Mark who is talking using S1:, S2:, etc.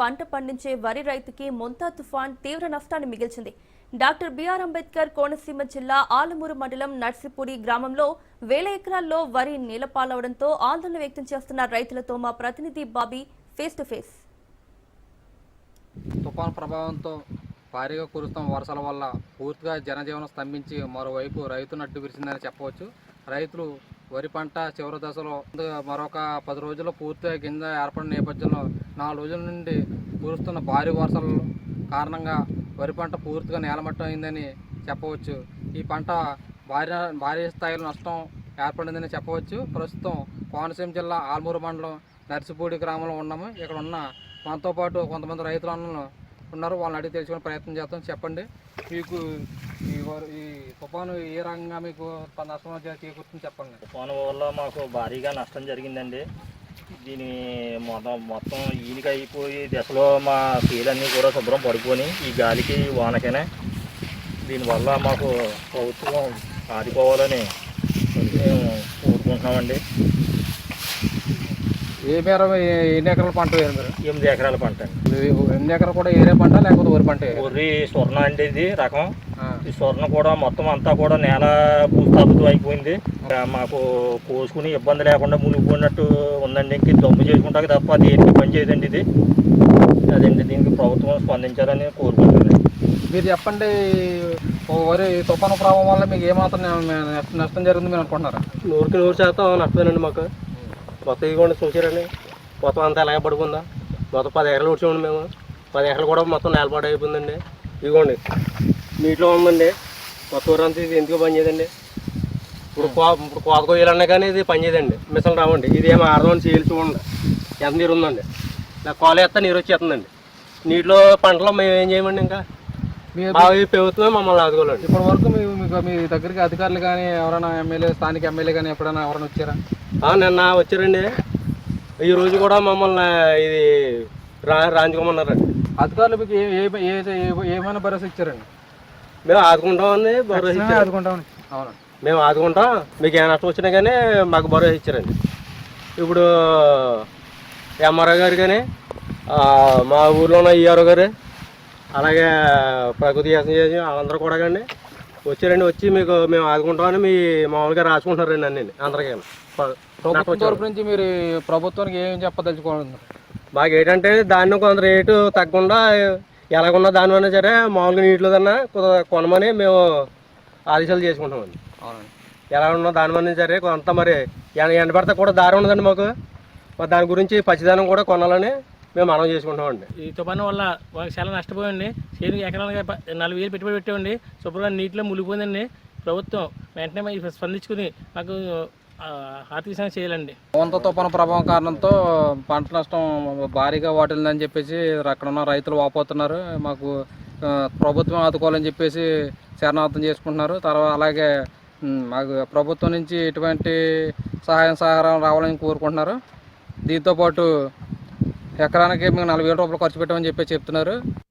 S1: పంట పండించే వరి రైతుకి మొంతా తుఫాన్ తీవ్ర నష్టాన్ని మిగిల్చింది. డాక్టర్ బిఆర్ అంబేద్కర్ కోనసీమ జిల్లా ఆలమూరు మండలం నర్సిపూడి గ్రామంలో వేల ఎకరాల్లో వరి నేలపాలవడంతో ఆందోళన వ్యక్తం చేస్తున్న రైతులతో మా ప్రతినిధి బాబీ ఫేస్ టు ఫేస్.
S2: తుఫాను ప్రభావంతో భారీగా కురుస్తున్న వర్షాల వల్ల పూర్తిగా జనజీవనం స్తంభించి మరోవైపు రైతు నడ్డు విరిసిందని చెప్పవచ్చు. రైతులు వరి పంట చివరి దశలో మరొక పది రోజుల్లో పూర్తిగా గింజ ఏర్పడిన నేపథ్యంలో నాలుగు రోజుల నుండి కురుస్తున్న భారీ వర్షాల కారణంగా వరి పంట పూర్తిగా నేలమట్టం అయిందని చెప్పవచ్చు. ఈ పంట భారీ భారీ స్థాయిలో నష్టం ఏర్పడిందని చెప్పవచ్చు. ప్రస్తుతం కోనసీమ జిల్లా ఆల్మూరు మండలం నర్సిపూడి గ్రామంలో ఉన్నాము. ఇక్కడ ఉన్న మనతో పాటు కొంతమంది రైతులను ఉన్నారు వాళ్ళని అడిగి తెలుసుకునే ప్రయత్నం చేస్తాం చెప్పండి. మీకు ఈ ఈ తుఫాను ఏ రకంగా మీకు నష్టం చేకూరుతుంది చెప్పండి.
S3: తుఫాను వల్ల మాకు భారీగా నష్టం జరిగిందండి. దీని మొత్తం మొత్తం ఈనిక అయిపోయి దశలో మా ఫీలన్నీ కూడా శుభ్రం పడిపోయి ఈ గాలికి వానకనే దీనివల్ల మాకు ప్రభుత్వం ఆదుకోవాలని మేము కోరుకుంటున్నామండి.
S2: ఏ మేర ఎన్ని ఎకరాల పంట వేరు మీరు?
S3: ఎనిమిది ఎకరాల పంట
S2: ఎన్ని ఎకరాలు కూడా ఏరే పంట లేకపోతే వరి పంట? వేరు?
S3: వరి స్వర్ణ అండి ఇది రకం. ఈ స్వర్ణ కూడా మొత్తం అంతా కూడా నేల భూస్థాపితం అయిపోయింది. మాకు కోసుకుని ఇబ్బంది లేకుండా మునిగిపోయినట్టు ఉందండి. ఇంక దమ్ము చేసుకుంటాక తప్ప అది ఏంటి పని చేయదండి ఇది. అదండి దీనికి ప్రభుత్వం స్పందించాలని కోరుకుంటున్నాను.
S2: మీరు చెప్పండి వరి తుఫాను ప్రభావం వల్ల మీకు ఏమాత్రం నష్టం జరిగింది మీరు అనుకుంటున్నారా?
S4: నూరుకి నూరు శాతం నష్టమేనండి మాకు. మొత్తం ఇదిగోండి చూసారండి. మొత్తం అంతా ఎలాగ పడుకుందా? మొత్తం పది ఎకరాలు వచ్చామండి మేము. పది ఎకరాలు కూడా మొత్తం నేలపాటు అయిపోయిందండి. ఇదిగోండి. నీటిలో ఉందండి. మొత్తం ఊరంతా ఇది ఎందుకు పని చేయదండి? ఇప్పుడు కో ఇప్పుడు కోత కొయ్యాలన్నా కానీ ఇది పని చేయదండి. మిషన్ రావండి. ఇది ఏమో ఆడదామని చేయాలి చూడండి. ఎంత నీరు ఉందండి? ఇలా కోల ఎత్తా నీరు వచ్చేస్తుందండి. నీటిలో పంటలో మేము ఏం చేయమండి ఇంకా? ప్రభుత్వమే మమ్మల్ని ఆదుకోవాలండి.
S2: ఇప్పటి వరకు మీ మీకు మీ దగ్గరికి అధికారులు కానీ ఎవరైనా ఎమ్మెల్యే స్థానిక ఎమ్మెల్యే కానీ ఎప్పుడైనా ఎవరైనా వచ్చారా?
S4: నిన్న వచ్చారండి. ఈ రోజు కూడా మమ్మల్ని ఇది రా రాంచుకోమన్నారండి.
S2: అధికారులు మీకు ఏమైనా భరోసా ఇచ్చారండి?
S4: మేము ఆదుకుంటామని భరోసా ఇచ్చారు.
S2: ఆదుకుంటామని
S4: మేము ఆదుకుంటాం మీకు ఏ నష్టం వచ్చినా కానీ మాకు భరోసా ఇచ్చారండి. ఇప్పుడు ఎంఆర్ఓ గారు కానీ మా ఊర్లో ఉన్న ఈఆర్ఓ గారు అలాగే ప్రకృతి వ్యవసాయం చేసి వాళ్ళందరూ కూడా కానీ వచ్చారండి వచ్చి మీకు మేము ఆదుకుంటామని మీ మామూలుగా రాసుకుంటున్నారండి అన్నీ అందరికీ.
S2: ప్రభుత్వం తరపు నుంచి మీరు ప్రభుత్వానికి ఏం చెప్పదలుచుకోవాలి
S4: మాకు ఏంటంటే ధాన్యం కొంత రేటు తగ్గకుండా ఎలాగున్నా దానివైనా సరే మామూలుగా నీటిలో కన్నా కొంత కొనమని మేము ఆదేశాలు చేసుకుంటామండి.
S2: అవునండి.
S4: ఎలా ఉన్నా దానివైనా సరే కొంత మరి ఎండ పడితే కూడా దారి ఉండదండి మాకు. మరి దాని గురించి పచ్చిదానం కూడా కొనాలని మేము మనం చేసుకుంటామండి.
S5: ఈ తుఫాను వల్ల చాలా నష్టపోయండి చేనుకి ఎకరాలుగా నాలుగు వేలు పెట్టుబడి పెట్టామండి శుభ్రంగా నీటిలో మునిగిపోయిందండి. ప్రభుత్వం వెంటనే స్పందించుకుని మాకు ఆ, చేయాలండి.
S2: వంత తుఫాను ప్రభావం కారణంతో పంట నష్టం భారీగా వాటిల్లని చెప్పేసి అక్కడ ఉన్న రైతులు వాపోతున్నారు. మాకు ప్రభుత్వం ఆదుకోవాలని చెప్పేసి శరణార్థం చేసుకుంటున్నారు. తర్వాత అలాగే మాకు ప్రభుత్వం నుంచి ఎటువంటి సహాయం సహకారం రావాలని కోరుకుంటున్నారు. దీంతోపాటు ఎకరానికి మేము నలభై వేల రూపాయలు ఖర్చు పెట్టామని చెప్పి చెప్తున్నారు.